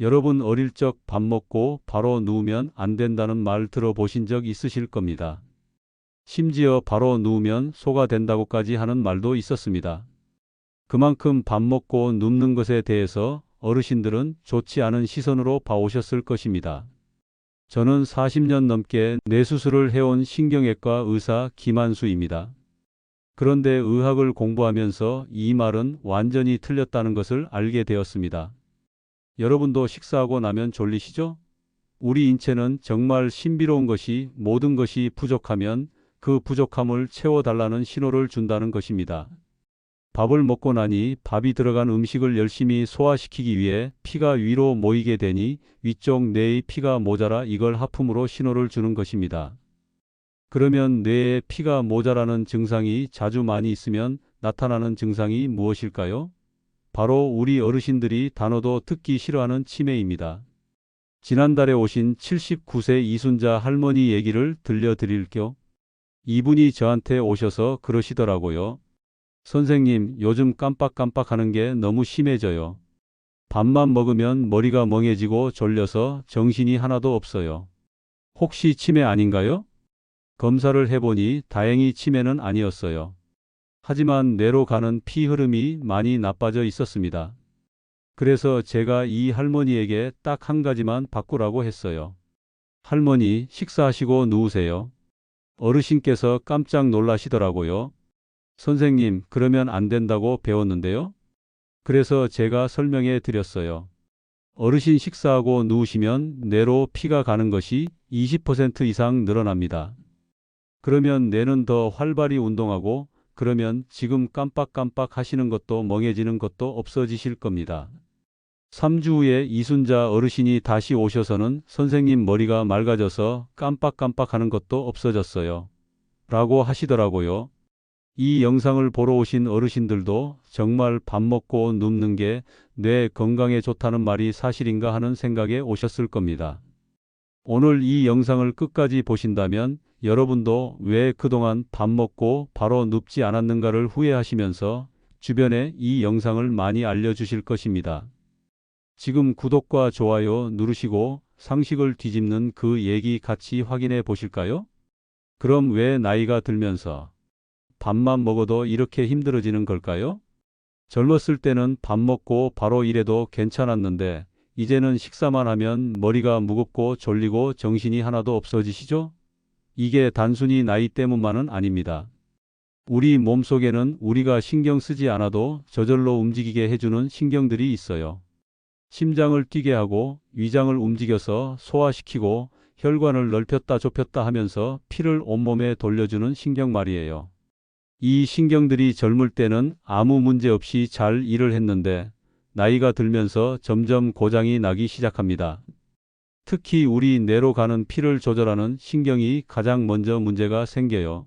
여러분 어릴 적 밥 먹고 바로 누우면 안 된다는 말 들어보신 적 있으실 겁니다. 심지어 바로 누우면 소가 된다고까지 하는 말도 있었습니다. 그만큼 밥 먹고 눕는 것에 대해서 어르신들은 좋지 않은 시선으로 봐오셨을 것입니다. 저는 40년 넘게 뇌수술을 해온 신경외과 의사 김한수입니다. 그런데 의학을 공부하면서 이 말은 완전히 틀렸다는 것을 알게 되었습니다. 여러분도 식사하고 나면 졸리시죠? 우리 인체는 정말 신비로운 것이 모든 것이 부족하면 그 부족함을 채워달라는 신호를 준다는 것입니다. 밥을 먹고 나니 밥이 들어간 음식을 열심히 소화시키기 위해 피가 위로 모이게 되니 위쪽 뇌의 피가 모자라 이걸 하품으로 신호를 주는 것입니다. 그러면 뇌에 피가 모자라는 증상이 자주 많이 있으면 나타나는 증상이 무엇일까요? 바로 우리 어르신들이 단어도 듣기 싫어하는 치매입니다. 지난달에 오신 79세 이순자 할머니 얘기를 들려드릴게요. 이분이 저한테 오셔서 그러시더라고요. 선생님, 요즘 깜빡깜빡 하는 게 너무 심해져요. 밥만 먹으면 머리가 멍해지고 졸려서 정신이 하나도 없어요. 혹시 치매 아닌가요? 검사를 해보니 다행히 치매는 아니었어요. 하지만 뇌로 가는 피 흐름이 많이 나빠져 있었습니다. 그래서 제가 이 할머니에게 딱 한 가지만 바꾸라고 했어요. 할머니, 식사하시고 누우세요. 어르신께서 깜짝 놀라시더라고요. 선생님, 그러면 안 된다고 배웠는데요? 그래서 제가 설명해 드렸어요. 어르신 식사하고 누우시면 뇌로 피가 가는 것이 20% 이상 늘어납니다. 그러면 뇌는 더 활발히 운동하고 그러면 지금 깜빡깜빡 하시는 것도 멍해지는 것도 없어지실 겁니다. 3주 후에 이순자 어르신이 다시 오셔서는 선생님 머리가 맑아져서 깜빡깜빡 하는 것도 없어졌어요. 라고 하시더라고요. 이 영상을 보러 오신 어르신들도 정말 밥 먹고 눕는 게 뇌 건강에 좋다는 말이 사실인가 하는 생각에 오셨을 겁니다. 오늘 이 영상을 끝까지 보신다면 여러분도 왜 그동안 밥 먹고 바로 눕지 않았는가를 후회하시면서 주변에 이 영상을 많이 알려주실 것입니다. 지금 구독과 좋아요 누르시고 상식을 뒤집는 그 얘기 같이 확인해 보실까요? 그럼 왜 나이가 들면서 밥만 먹어도 이렇게 힘들어지는 걸까요? 젊었을 때는 밥 먹고 바로 일해도 괜찮았는데 이제는 식사만 하면 머리가 무겁고 졸리고 정신이 하나도 없어지시죠? 이게 단순히 나이 때문만은 아닙니다. 우리 몸 속에는 우리가 신경 쓰지 않아도 저절로 움직이게 해주는 신경들이 있어요. 심장을 뛰게 하고 위장을 움직여서 소화시키고 혈관을 넓혔다 좁혔다 하면서 피를 온몸에 돌려주는 신경 말이에요. 이 신경들이 젊을 때는 아무 문제 없이 잘 일을 했는데 나이가 들면서 점점 고장이 나기 시작합니다. 특히 우리 뇌로 가는 피를 조절하는 신경이 가장 먼저 문제가 생겨요.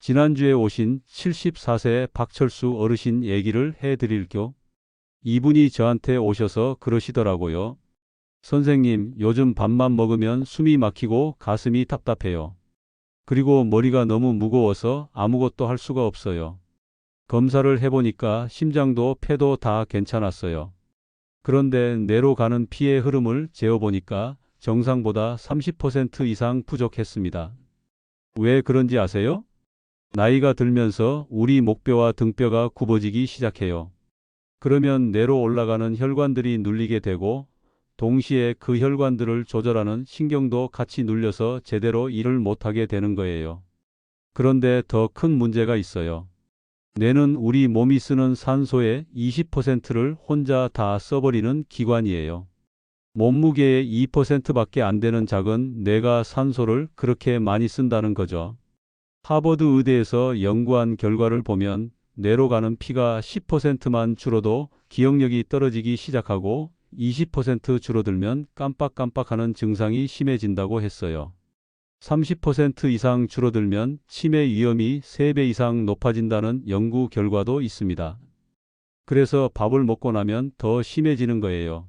지난주에 오신 74세 박철수 어르신 얘기를 해드릴게요. 이분이 저한테 오셔서 그러시더라고요. 선생님, 요즘 밥만 먹으면 숨이 막히고 가슴이 답답해요. 그리고 머리가 너무 무거워서 아무것도 할 수가 없어요. 검사를 해보니까 심장도 폐도 다 괜찮았어요. 그런데 뇌로 가는 피의 흐름을 재어보니까 정상보다 30% 이상 부족했습니다. 왜 그런지 아세요? 나이가 들면서 우리 목뼈와 등뼈가 굽어지기 시작해요. 그러면 뇌로 올라가는 혈관들이 눌리게 되고 동시에 그 혈관들을 조절하는 신경도 같이 눌려서 제대로 일을 못하게 되는 거예요. 그런데 더 큰 문제가 있어요. 뇌는 우리 몸이 쓰는 산소의 20%를 혼자 다 써버리는 기관이에요. 몸무게의 2%밖에 안 되는 작은 뇌가 산소를 그렇게 많이 쓴다는 거죠. 하버드 의대에서 연구한 결과를 보면 뇌로 가는 피가 10%만 줄어도 기억력이 떨어지기 시작하고 20% 줄어들면 깜빡깜빡하는 증상이 심해진다고 했어요. 30% 이상 줄어들면 치매 위험이 3배 이상 높아진다는 연구 결과도 있습니다. 그래서 밥을 먹고 나면 더 심해지는 거예요.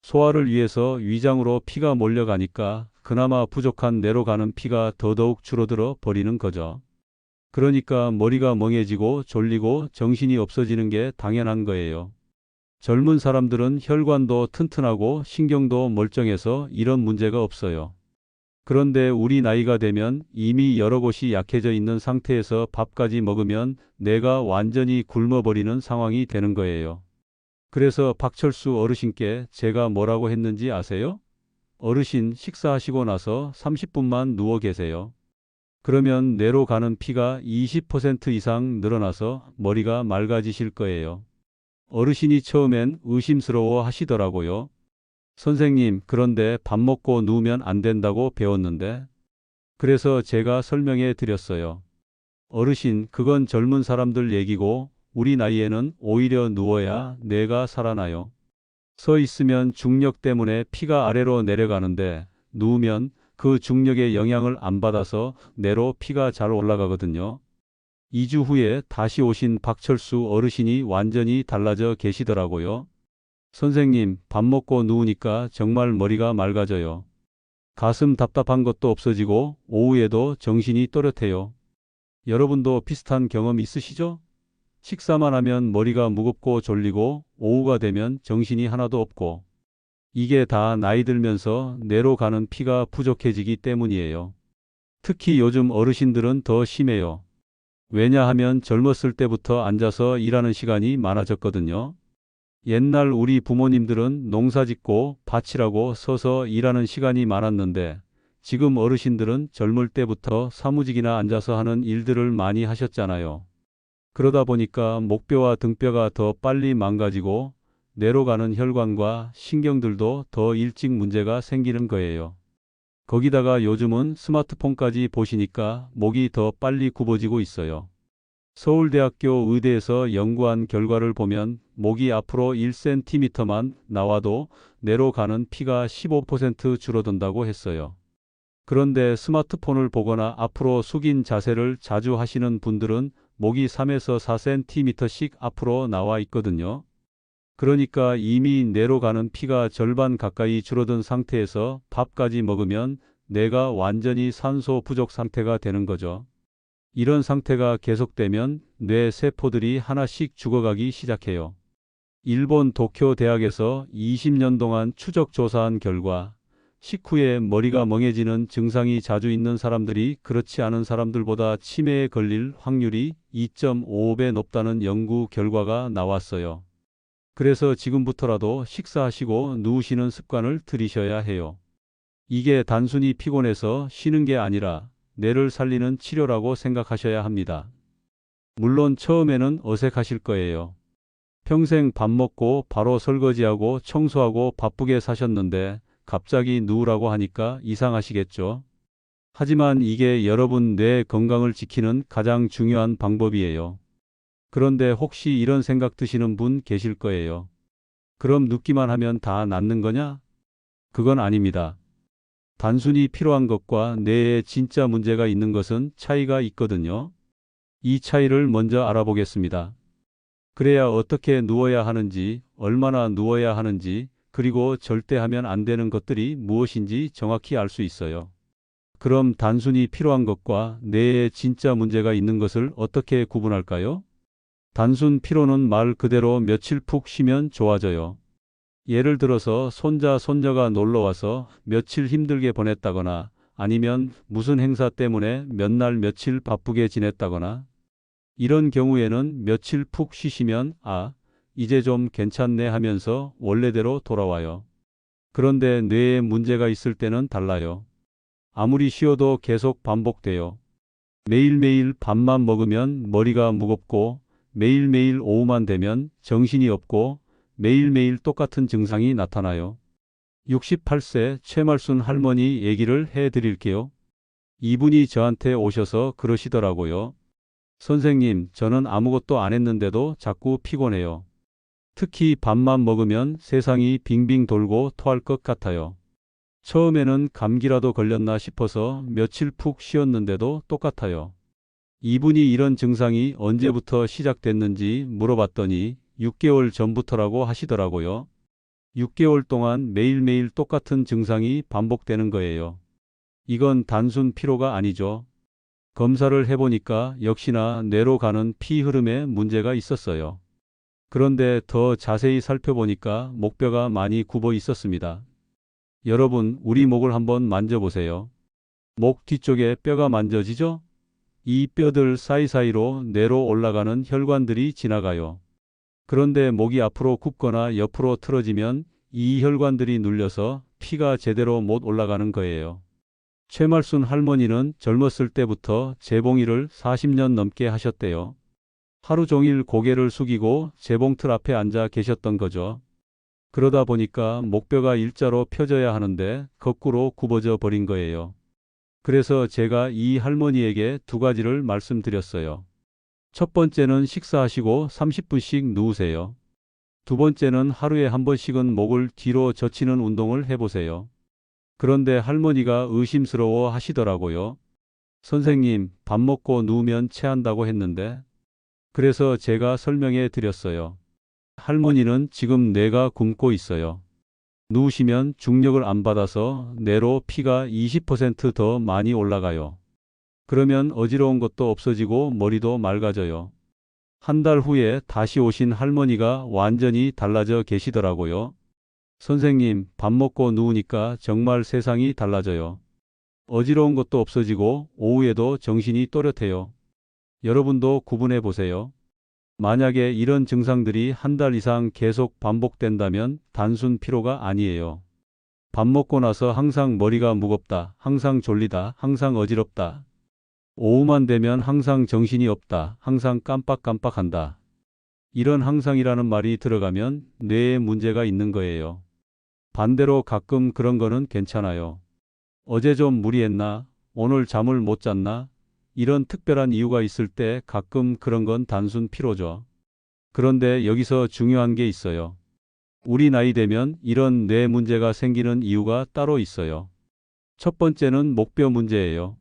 소화를 위해서 위장으로 피가 몰려가니까 그나마 부족한 뇌로 가는 피가 더더욱 줄어들어 버리는 거죠. 그러니까 머리가 멍해지고 졸리고 정신이 없어지는 게 당연한 거예요. 젊은 사람들은 혈관도 튼튼하고 신경도 멀쩡해서 이런 문제가 없어요. 그런데 우리 나이가 되면 이미 여러 곳이 약해져 있는 상태에서 밥까지 먹으면 내가 완전히 굶어버리는 상황이 되는 거예요. 그래서 박철수 어르신께 제가 뭐라고 했는지 아세요? 어르신 식사하시고 나서 30분만 누워 계세요. 그러면 뇌로 가는 피가 20% 이상 늘어나서 머리가 맑아지실 거예요. 어르신이 처음엔 의심스러워 하시더라고요. 선생님, 그런데 밥 먹고 누우면 안 된다고 배웠는데. 그래서 제가 설명해 드렸어요. 어르신, 그건 젊은 사람들 얘기고 우리 나이에는 오히려 누워야 뇌가 살아나요. 서 있으면 중력 때문에 피가 아래로 내려가는데 누우면 그 중력의 영향을 안 받아서 뇌로 피가 잘 올라가거든요. 2주 후에 다시 오신 박철수 어르신이 완전히 달라져 계시더라고요. 선생님, 밥 먹고 누우니까 정말 머리가 맑아져요. 가슴 답답한 것도 없어지고 오후에도 정신이 또렷해요. 여러분도 비슷한 경험 있으시죠? 식사만 하면 머리가 무겁고 졸리고 오후가 되면 정신이 하나도 없고 이게 다 나이 들면서 뇌로 가는 피가 부족해지기 때문이에요. 특히 요즘 어르신들은 더 심해요. 왜냐하면 젊었을 때부터 앉아서 일하는 시간이 많아졌거든요. 옛날 우리 부모님들은 농사 짓고 밭이라고 서서 일하는 시간이 많았는데 지금 어르신들은 젊을 때부터 사무직이나 앉아서 하는 일들을 많이 하셨잖아요. 그러다 보니까 목뼈와 등뼈가 더 빨리 망가지고 뇌로 가는 혈관과 신경들도 더 일찍 문제가 생기는 거예요. 거기다가 요즘은 스마트폰까지 보시니까 목이 더 빨리 굽어지고 있어요. 서울대학교 의대에서 연구한 결과를 보면 목이 앞으로 1cm만 나와도 뇌로 가는 피가 15% 줄어든다고 했어요. 그런데 스마트폰을 보거나 앞으로 숙인 자세를 자주 하시는 분들은 목이 3에서 4cm씩 앞으로 나와 있거든요. 그러니까 이미 뇌로 가는 피가 절반 가까이 줄어든 상태에서 밥까지 먹으면 뇌가 완전히 산소 부족 상태가 되는 거죠. 이런 상태가 계속되면 뇌 세포들이 하나씩 죽어가기 시작해요. 일본 도쿄 대학에서 20년 동안 추적 조사한 결과 식후에 머리가 멍해지는 증상이 자주 있는 사람들이 그렇지 않은 사람들보다 치매에 걸릴 확률이 2.5배 높다는 연구 결과가 나왔어요. 그래서 지금부터라도 식사하시고 누우시는 습관을 들이셔야 해요. 이게 단순히 피곤해서 쉬는 게 아니라 뇌를 살리는 치료라고 생각하셔야 합니다. 물론 처음에는 어색하실 거예요. 평생 밥 먹고 바로 설거지하고 청소하고 바쁘게 사셨는데 갑자기 누우라고 하니까 이상하시겠죠? 하지만 이게 여러분 뇌 건강을 지키는 가장 중요한 방법이에요. 그런데 혹시 이런 생각 드시는 분 계실 거예요. 그럼 눕기만 하면 다 낫는 거냐? 그건 아닙니다. 단순히 필요한 것과 뇌에 진짜 문제가 있는 것은 차이가 있거든요. 이 차이를 먼저 알아보겠습니다. 그래야 어떻게 누워야 하는지, 얼마나 누워야 하는지, 그리고 절대 하면 안 되는 것들이 무엇인지 정확히 알 수 있어요. 그럼 단순히 필요한 것과 뇌에 진짜 문제가 있는 것을 어떻게 구분할까요? 단순 피로는 말 그대로 며칠 푹 쉬면 좋아져요. 예를 들어서 손자, 손녀가 놀러 와서 며칠 힘들게 보냈다거나 아니면 무슨 행사 때문에 몇 날 며칠 바쁘게 지냈다거나 이런 경우에는 며칠 푹 쉬시면 아, 이제 좀 괜찮네 하면서 원래대로 돌아와요. 그런데 뇌에 문제가 있을 때는 달라요. 아무리 쉬어도 계속 반복돼요. 매일매일 밥만 먹으면 머리가 무겁고 매일매일 오후만 되면 정신이 없고 매일매일 똑같은 증상이 나타나요. 68세 최말순 할머니 얘기를 해 드릴게요. 이분이 저한테 오셔서 그러시더라고요. 선생님, 저는 아무것도 안 했는데도 자꾸 피곤해요. 특히 밥만 먹으면 세상이 빙빙 돌고 토할 것 같아요. 처음에는 감기라도 걸렸나 싶어서 며칠 푹 쉬었는데도 똑같아요. 이분이 이런 증상이 언제부터 시작됐는지 물어봤더니 6개월 전부터라고 하시더라고요. 6개월 동안 매일매일 똑같은 증상이 반복되는 거예요. 이건 단순 피로가 아니죠. 검사를 해보니까 역시나 뇌로 가는 피 흐름에 문제가 있었어요. 그런데 더 자세히 살펴보니까 목뼈가 많이 굽어 있었습니다. 여러분, 우리 목을 한번 만져보세요. 목 뒤쪽에 뼈가 만져지죠? 이 뼈들 사이사이로 내로 올라가는 혈관들이 지나가요. 그런데 목이 앞으로 굽거나 옆으로 틀어지면 이 혈관들이 눌려서 피가 제대로 못 올라가는 거예요. 최말순 할머니는 젊었을 때부터 재봉이를 40년 넘게 하셨대요. 하루 종일 고개를 숙이고 재봉틀 앞에 앉아 계셨던 거죠. 그러다 보니까 목뼈가 일자로 펴져야 하는데 거꾸로 굽어져 버린 거예요. 그래서 제가 이 할머니에게 두 가지를 말씀드렸어요. 첫 번째는 식사하시고 30분씩 누우세요. 두 번째는 하루에 한 번씩은 목을 뒤로 젖히는 운동을 해보세요. 그런데 할머니가 의심스러워 하시더라고요. 선생님, 밥 먹고 누우면 체한다고 했는데. 그래서 제가 설명해 드렸어요. 할머니는 지금 뇌가 굶고 있어요. 누우시면 중력을 안 받아서 뇌로 피가 20%더 많이 올라가요. 그러면 어지러운 것도 없어지고 머리도 맑아져요. 한 달 후에 다시 오신 할머니가 완전히 달라져 계시더라고요. 선생님, 밥 먹고 누우니까 정말 세상이 달라져요. 어지러운 것도 없어지고 오후에도 정신이 또렷해요. 여러분도 구분해 보세요. 만약에 이런 증상들이 한 달 이상 계속 반복된다면 단순 피로가 아니에요. 밥 먹고 나서 항상 머리가 무겁다, 항상 졸리다, 항상 어지럽다. 오후만 되면 항상 정신이 없다, 항상 깜빡깜빡한다. 이런 항상이라는 말이 들어가면 뇌에 문제가 있는 거예요. 반대로 가끔 그런 거는 괜찮아요. 어제 좀 무리했나? 오늘 잠을 못 잤나? 이런 특별한 이유가 있을 때 가끔 그런 건 단순 피로죠. 그런데 여기서 중요한 게 있어요. 우리 나이 되면 이런 뇌 문제가 생기는 이유가 따로 있어요. 첫 번째는 목뼈 문제예요.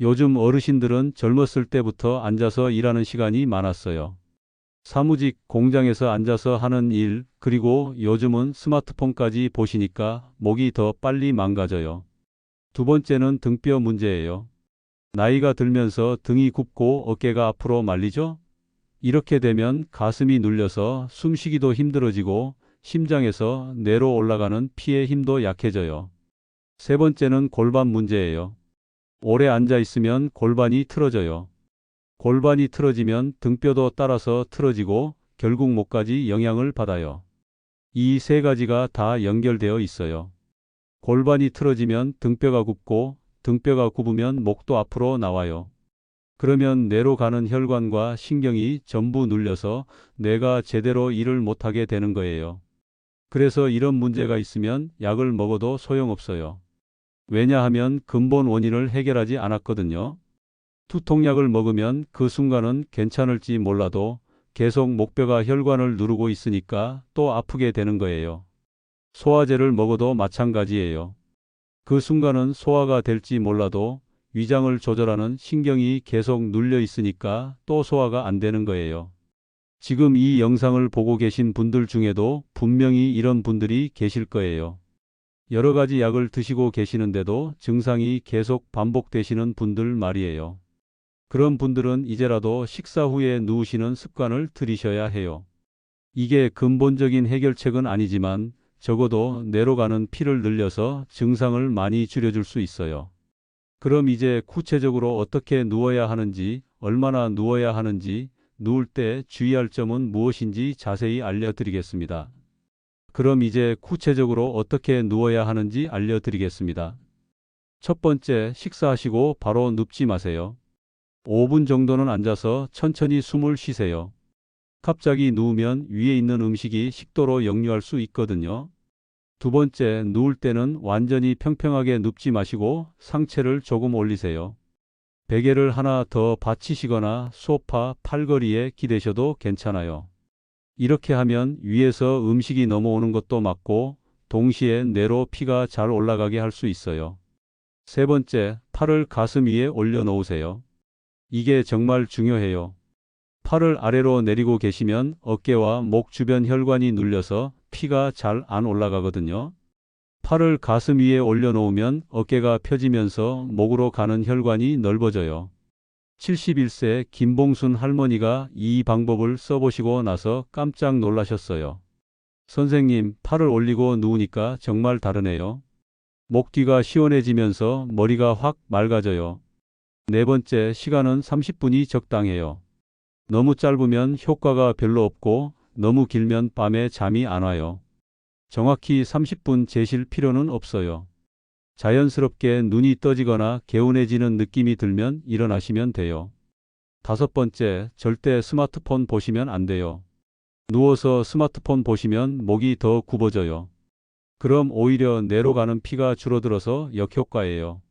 요즘 어르신들은 젊었을 때부터 앉아서 일하는 시간이 많았어요. 사무직, 공장에서 앉아서 하는 일, 그리고 요즘은 스마트폰까지 보시니까 목이 더 빨리 망가져요. 두 번째는 등뼈 문제예요. 나이가 들면서 등이 굽고 어깨가 앞으로 말리죠? 이렇게 되면 가슴이 눌려서 숨쉬기도 힘들어지고 심장에서 뇌로 올라가는 피의 힘도 약해져요. 세 번째는 골반 문제예요. 오래 앉아 있으면 골반이 틀어져요. 골반이 틀어지면 등뼈도 따라서 틀어지고 결국 목까지 영향을 받아요. 이 세 가지가 다 연결되어 있어요. 골반이 틀어지면 등뼈가 굽고 등뼈가 굽으면 목도 앞으로 나와요. 그러면 뇌로 가는 혈관과 신경이 전부 눌려서 뇌가 제대로 일을 못하게 되는 거예요. 그래서 이런 문제가 있으면 약을 먹어도 소용없어요. 왜냐하면 근본 원인을 해결하지 않았거든요. 두통약을 먹으면 그 순간은 괜찮을지 몰라도 계속 목뼈가 혈관을 누르고 있으니까 또 아프게 되는 거예요. 소화제를 먹어도 마찬가지예요. 그 순간은 소화가 될지 몰라도 위장을 조절하는 신경이 계속 눌려 있으니까 또 소화가 안 되는 거예요. 지금 이 영상을 보고 계신 분들 중에도 분명히 이런 분들이 계실 거예요. 여러 가지 약을 드시고 계시는데도 증상이 계속 반복되시는 분들 말이에요. 그런 분들은 이제라도 식사 후에 누우시는 습관을 들이셔야 해요. 이게 근본적인 해결책은 아니지만 적어도 뇌로 가는 피를 늘려서 증상을 많이 줄여줄 수 있어요. 그럼 이제 구체적으로 어떻게 누워야 하는지, 얼마나 누워야 하는지, 누울 때 주의할 점은 무엇인지 자세히 알려드리겠습니다. 그럼 이제 구체적으로 어떻게 누워야 하는지 알려드리겠습니다. 첫 번째, 식사하시고 바로 눕지 마세요. 5분 정도는 앉아서 천천히 숨을 쉬세요. 갑자기 누우면 위에 있는 음식이 식도로 역류할 수 있거든요. 두 번째, 누울 때는 완전히 평평하게 눕지 마시고 상체를 조금 올리세요. 베개를 하나 더 받치시거나 소파, 팔걸이에 기대셔도 괜찮아요. 이렇게 하면 위에서 음식이 넘어오는 것도 막고 동시에 뇌로 피가 잘 올라가게 할 수 있어요. 세 번째, 팔을 가슴 위에 올려놓으세요. 이게 정말 중요해요. 팔을 아래로 내리고 계시면 어깨와 목 주변 혈관이 눌려서 피가 잘 안 올라가거든요. 팔을 가슴 위에 올려놓으면 어깨가 펴지면서 목으로 가는 혈관이 넓어져요. 71세 김봉순 할머니가 이 방법을 써보시고 나서 깜짝 놀라셨어요. 선생님, 팔을 올리고 누우니까 정말 다르네요. 목 뒤가 시원해지면서 머리가 확 맑아져요. 네 번째, 시간은 30분이 적당해요. 너무 짧으면 효과가 별로 없고 너무 길면 밤에 잠이 안 와요. 정확히 30분 재실 필요는 없어요. 자연스럽게 눈이 떠지거나 개운해지는 느낌이 들면 일어나시면 돼요. 다섯 번째, 절대 스마트폰 보시면 안 돼요. 누워서 스마트폰 보시면 목이 더 굽어져요. 그럼 오히려 뇌로 가는 피가 줄어들어서 역효과예요.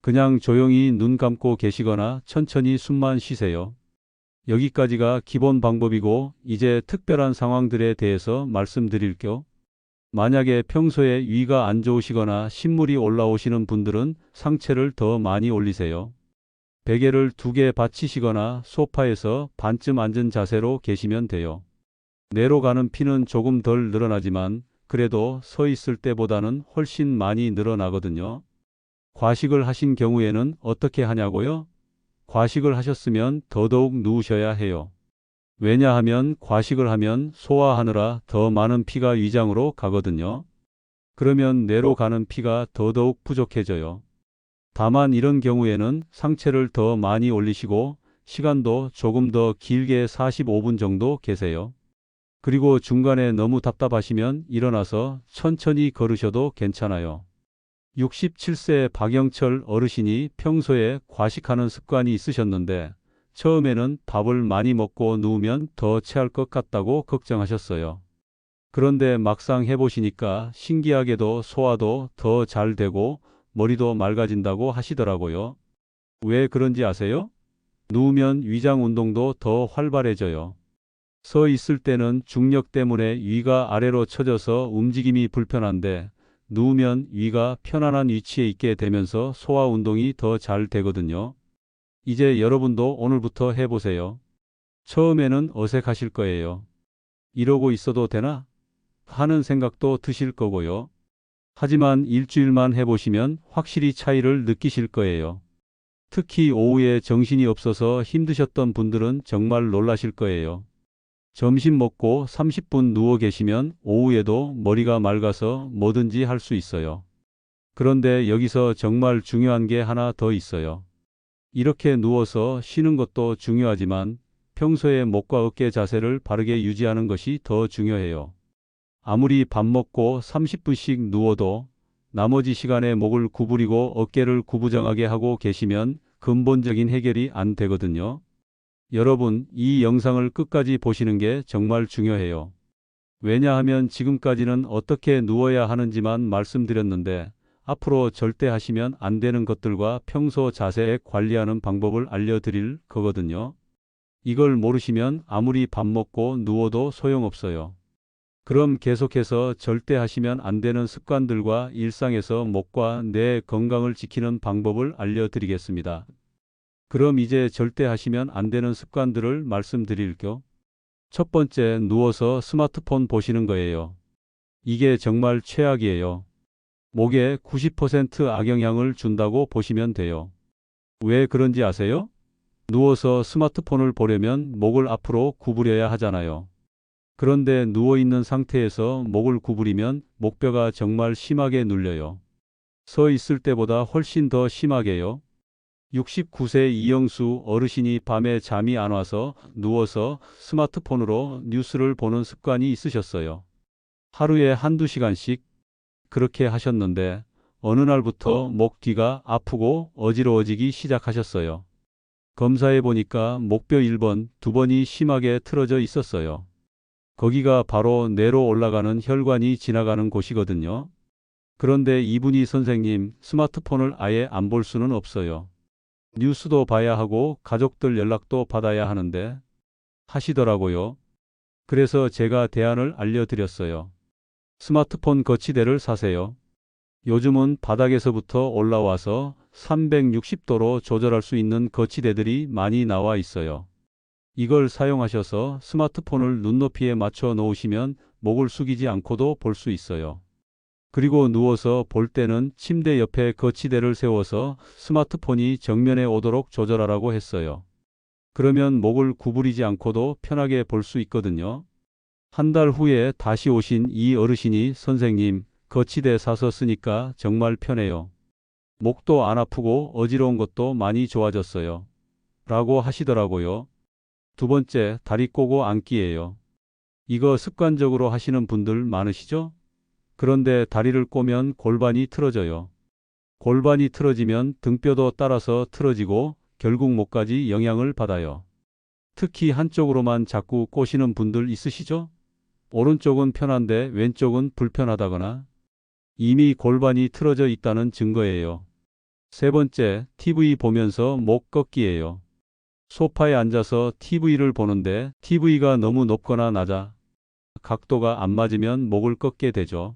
그냥 조용히 눈 감고 계시거나 천천히 숨만 쉬세요. 여기까지가 기본 방법이고 이제 특별한 상황들에 대해서 말씀드릴게요. 만약에 평소에 위가 안 좋으시거나 신물이 올라오시는 분들은 상체를 더 많이 올리세요. 베개를 두 개 받치시거나 소파에서 반쯤 앉은 자세로 계시면 돼요. 뇌로 가는 피는 조금 덜 늘어나지만 그래도 서 있을 때보다는 훨씬 많이 늘어나거든요. 과식을 하신 경우에는 어떻게 하냐고요? 과식을 하셨으면 더더욱 누우셔야 해요. 왜냐하면 과식을 하면 소화하느라 더 많은 피가 위장으로 가거든요. 그러면 뇌로 가는 피가 더더욱 부족해져요. 다만 이런 경우에는 상체를 더 많이 올리시고 시간도 조금 더 길게 45분 정도 계세요. 그리고 중간에 너무 답답하시면 일어나서 천천히 걸으셔도 괜찮아요. 67세 박영철 어르신이 평소에 과식하는 습관이 있으셨는데 처음에는 밥을 많이 먹고 누우면 더 체할 것 같다고 걱정하셨어요. 그런데 막상 해보시니까 신기하게도 소화도 더 잘 되고 머리도 맑아진다고 하시더라고요. 왜 그런지 아세요? 누우면 위장 운동도 더 활발해져요. 서 있을 때는 중력 때문에 위가 아래로 처져서 움직임이 불편한데 누우면 위가 편안한 위치에 있게 되면서 소화 운동이 더 잘 되거든요. 이제 여러분도 오늘부터 해보세요. 처음에는 어색하실 거예요. 이러고 있어도 되나? 하는 생각도 드실 거고요. 하지만 일주일만 해보시면 확실히 차이를 느끼실 거예요. 특히 오후에 정신이 없어서 힘드셨던 분들은 정말 놀라실 거예요. 점심 먹고 30분 누워 계시면 오후에도 머리가 맑아서 뭐든지 할 수 있어요. 그런데 여기서 정말 중요한 게 하나 더 있어요. 이렇게 누워서 쉬는 것도 중요하지만 평소에 목과 어깨 자세를 바르게 유지하는 것이 더 중요해요. 아무리 밥 먹고 30분씩 누워도 나머지 시간에 목을 구부리고 어깨를 구부정하게 하고 계시면 근본적인 해결이 안 되거든요. 여러분, 이 영상을 끝까지 보시는 게 정말 중요해요. 왜냐하면 지금까지는 어떻게 누워야 하는지만 말씀드렸는데 앞으로 절대 하시면 안 되는 것들과 평소 자세 관리하는 방법을 알려드릴 거거든요. 이걸 모르시면 아무리 밥 먹고 누워도 소용없어요. 그럼 계속해서 절대 하시면 안 되는 습관들과 일상에서 목과 뇌 건강을 지키는 방법을 알려드리겠습니다. 그럼 이제 절대 하시면 안 되는 습관들을 말씀드릴게요. 첫 번째, 누워서 스마트폰 보시는 거예요. 이게 정말 최악이에요. 목에 90% 악영향을 준다고 보시면 돼요. 왜 그런지 아세요? 누워서 스마트폰을 보려면 목을 앞으로 구부려야 하잖아요. 그런데 누워있는 상태에서 목을 구부리면 목뼈가 정말 심하게 눌려요. 서 있을 때보다 훨씬 더 심하게요. 69세 이영수 어르신이 밤에 잠이 안 와서 누워서 스마트폰으로 뉴스를 보는 습관이 있으셨어요. 하루에 한두 시간씩 그렇게 하셨는데 어느 날부터 목 뒤가 아프고 어지러워지기 시작하셨어요. 검사해 보니까 목뼈 1번, 2번이 심하게 틀어져 있었어요. 거기가 바로 뇌로 올라가는 혈관이 지나가는 곳이거든요. 그런데 이분이 선생님 스마트폰을 아예 안 볼 수는 없어요. 뉴스도 봐야 하고 가족들 연락도 받아야 하는데 하시더라고요. 그래서 제가 대안을 알려드렸어요. 스마트폰 거치대를 사세요. 요즘은 바닥에서부터 올라와서 360도로 조절할 수 있는 거치대들이 많이 나와 있어요. 이걸 사용하셔서 스마트폰을 눈높이에 맞춰 놓으시면 목을 숙이지 않고도 볼 수 있어요. 그리고 누워서 볼 때는 침대 옆에 거치대를 세워서 스마트폰이 정면에 오도록 조절하라고 했어요. 그러면 목을 구부리지 않고도 편하게 볼 수 있거든요. 한 달 후에 다시 오신 이 어르신이 선생님, 거치대 사서 쓰니까 정말 편해요. 목도 안 아프고 어지러운 것도 많이 좋아졌어요. 라고 하시더라고요. 두 번째, 다리 꼬고 앉기예요. 이거 습관적으로 하시는 분들 많으시죠? 그런데 다리를 꼬면 골반이 틀어져요. 골반이 틀어지면 등뼈도 따라서 틀어지고 결국 목까지 영향을 받아요. 특히 한쪽으로만 자꾸 꼬시는 분들 있으시죠? 오른쪽은 편한데 왼쪽은 불편하다거나 이미 골반이 틀어져 있다는 증거예요. 세 번째, TV 보면서 목 꺾기예요. 소파에 앉아서 TV를 보는데 TV가 너무 높거나 낮아 각도가 안 맞으면 목을 꺾게 되죠.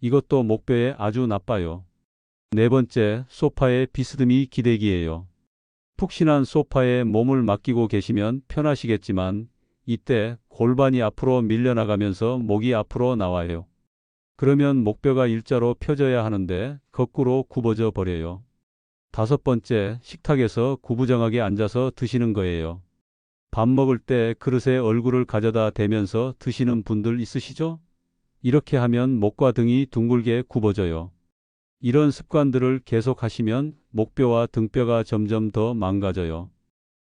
이것도 목뼈에 아주 나빠요. 네 번째, 소파에 비스듬히 기대기예요. 푹신한 소파에 몸을 맡기고 계시면 편하시겠지만 이때 골반이 앞으로 밀려나가면서 목이 앞으로 나와요. 그러면 목뼈가 일자로 펴져야 하는데 거꾸로 굽어져 버려요. 다섯 번째, 식탁에서 구부정하게 앉아서 드시는 거예요. 밥 먹을 때 그릇에 얼굴을 가져다 대면서 드시는 분들 있으시죠? 이렇게 하면 목과 등이 둥글게 굽어져요. 이런 습관들을 계속 하시면 목뼈와 등뼈가 점점 더 망가져요.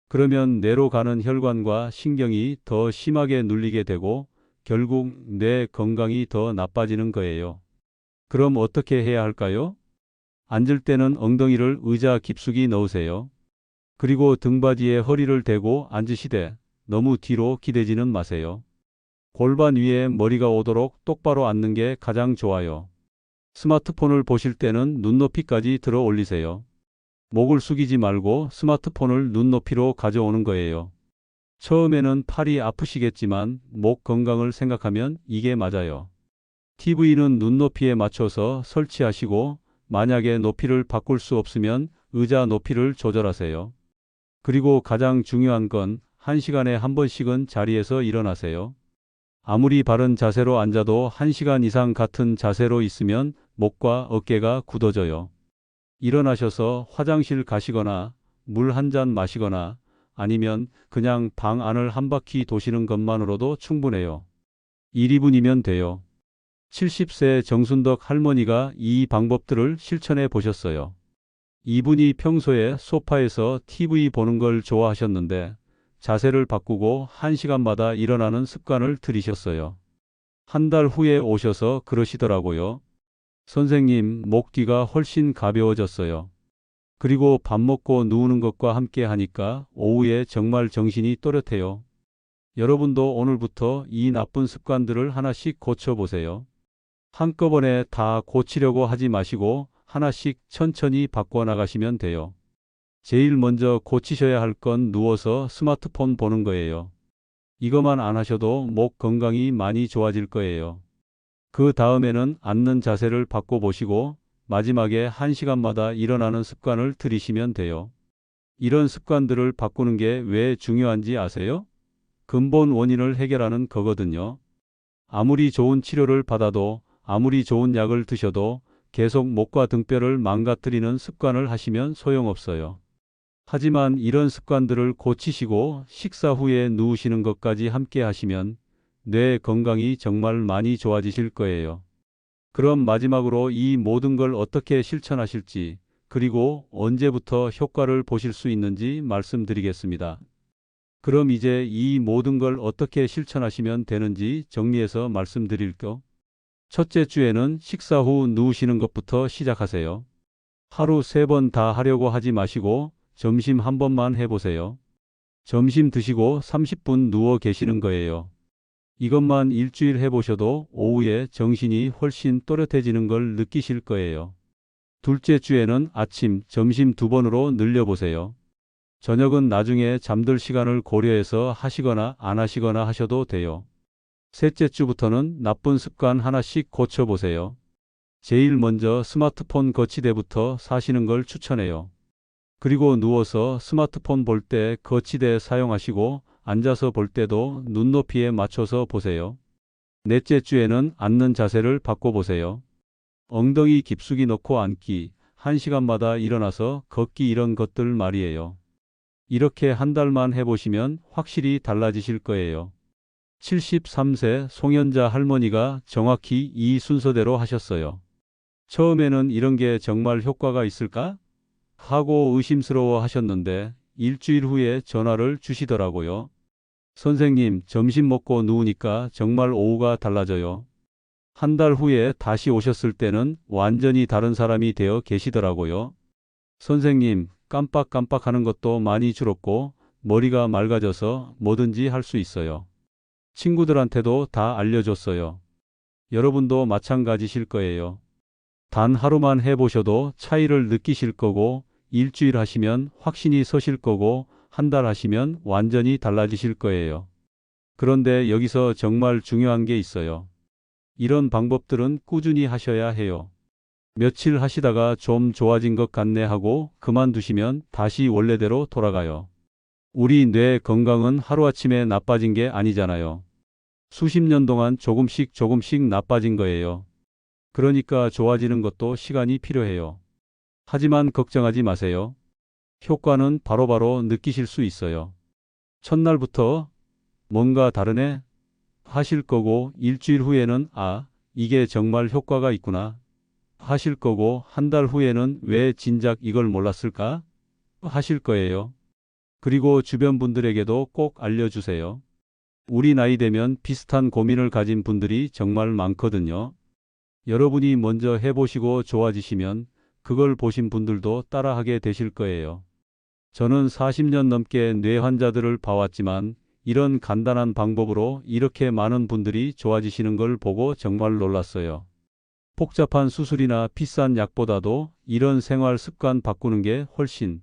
그러면 뇌로 가는 혈관과 신경이 더 심하게 눌리게 되고 결국 뇌 건강이 더 나빠지는 거예요. 그럼 어떻게 해야 할까요? 앉을 때는 엉덩이를 의자 깊숙이 넣으세요. 그리고 등받이에 허리를 대고 앉으시되 너무 뒤로 기대지는 마세요. 골반 위에 머리가 오도록 똑바로 앉는 게 가장 좋아요. 스마트폰을 보실 때는 눈높이까지 들어 올리세요. 목을 숙이지 말고 스마트폰을 눈높이로 가져오는 거예요. 처음에는 팔이 아프시겠지만 목 건강을 생각하면 이게 맞아요. TV는 눈높이에 맞춰서 설치하시고 만약에 높이를 바꿀 수 없으면 의자 높이를 조절하세요. 그리고 가장 중요한 건 1시간에 한 번씩은 자리에서 일어나세요. 아무리 바른 자세로 앉아도 1시간 이상 같은 자세로 있으면 목과 어깨가 굳어져요. 일어나셔서 화장실 가시거나 물 한 잔 마시거나 아니면 그냥 방 안을 한 바퀴 도시는 것만으로도 충분해요. 1, 2분이면 돼요. 70세 정순덕 할머니가 이 방법들을 실천해 보셨어요. 이분이 평소에 소파에서 TV 보는 걸 좋아하셨는데 자세를 바꾸고 1시간마다 일어나는 습관을 들이셨어요. 한 달 후에 오셔서 그러시더라고요. 선생님, 목 뒤가 훨씬 가벼워졌어요. 그리고 밥 먹고 누우는 것과 함께 하니까 오후에 정말 정신이 또렷해요. 여러분도 오늘부터 이 나쁜 습관들을 하나씩 고쳐보세요. 한꺼번에 다 고치려고 하지 마시고 하나씩 천천히 바꿔나가시면 돼요. 제일 먼저 고치셔야 할 건 누워서 스마트폰 보는 거예요. 이것만 안 하셔도 목 건강이 많이 좋아질 거예요. 그 다음에는 앉는 자세를 바꿔보시고 마지막에 1시간마다 일어나는 습관을 들이시면 돼요. 이런 습관들을 바꾸는 게 왜 중요한지 아세요? 근본 원인을 해결하는 거거든요. 아무리 좋은 치료를 받아도 아무리 좋은 약을 드셔도 계속 목과 등뼈를 망가뜨리는 습관을 하시면 소용없어요. 하지만 이런 습관들을 고치시고 식사 후에 누우시는 것까지 함께 하시면 뇌 건강이 정말 많이 좋아지실 거예요. 그럼 마지막으로 이 모든 걸 어떻게 실천하실지 그리고 언제부터 효과를 보실 수 있는지 말씀드리겠습니다. 그럼 이제 이 모든 걸 어떻게 실천하시면 되는지 정리해서 말씀드릴게요. 첫째 주에는 식사 후 누우시는 것부터 시작하세요. 하루 세 번 다 하려고 하지 마시고 점심 한 번만 해보세요. 점심 드시고 30분 누워 계시는 거예요. 이것만 일주일 해보셔도 오후에 정신이 훨씬 또렷해지는 걸 느끼실 거예요. 둘째 주에는 아침, 점심 두 번으로 늘려보세요. 저녁은 나중에 잠들 시간을 고려해서 하시거나 안 하시거나 하셔도 돼요. 셋째 주부터는 나쁜 습관 하나씩 고쳐보세요. 제일 먼저 스마트폰 거치대부터 사시는 걸 추천해요. 그리고 누워서 스마트폰 볼 때 거치대 사용하시고 앉아서 볼 때도 눈높이에 맞춰서 보세요. 넷째 주에는 앉는 자세를 바꿔보세요. 엉덩이 깊숙이 넣고 앉기, 한 시간마다 일어나서 걷기 이런 것들 말이에요. 이렇게 한 달만 해보시면 확실히 달라지실 거예요. 73세 송현자 할머니가 정확히 이 순서대로 하셨어요. 처음에는 이런 게 정말 효과가 있을까? 하고 의심스러워 하셨는데 일주일 후에 전화를 주시더라고요. 선생님, 점심 먹고 누우니까 정말 오후가 달라져요. 한 달 후에 다시 오셨을 때는 완전히 다른 사람이 되어 계시더라고요. 선생님, 깜빡깜빡 하는 것도 많이 줄었고, 머리가 맑아져서 뭐든지 할 수 있어요. 친구들한테도 다 알려줬어요. 여러분도 마찬가지실 거예요. 단 하루만 해보셔도 차이를 느끼실 거고, 일주일 하시면 확신이 서실 거고, 한 달 하시면 완전히 달라지실 거예요. 그런데 여기서 정말 중요한 게 있어요. 이런 방법들은 꾸준히 하셔야 해요. 며칠 하시다가 좀 좋아진 것 같네 하고 그만두시면 다시 원래대로 돌아가요. 우리 뇌 건강은 하루아침에 나빠진 게 아니잖아요. 수십 년 동안 조금씩 조금씩 나빠진 거예요. 그러니까 좋아지는 것도 시간이 필요해요. 하지만 걱정하지 마세요. 효과는 바로바로 느끼실 수 있어요. 첫날부터 뭔가 다르네 하실 거고 일주일 후에는 아, 이게 정말 효과가 있구나 하실 거고 한 달 후에는 왜 진작 이걸 몰랐을까 하실 거예요. 그리고 주변 분들에게도 꼭 알려주세요. 우리 나이 되면 비슷한 고민을 가진 분들이 정말 많거든요. 여러분이 먼저 해보시고 좋아지시면 그걸 보신 분들도 따라하게 되실 거예요. 저는 40년 넘게 뇌 환자들을 봐왔지만 이런 간단한 방법으로 이렇게 많은 분들이 좋아지시는 걸 보고 정말 놀랐어요. 복잡한 수술이나 비싼 약보다도 이런 생활 습관 바꾸는 게 훨씬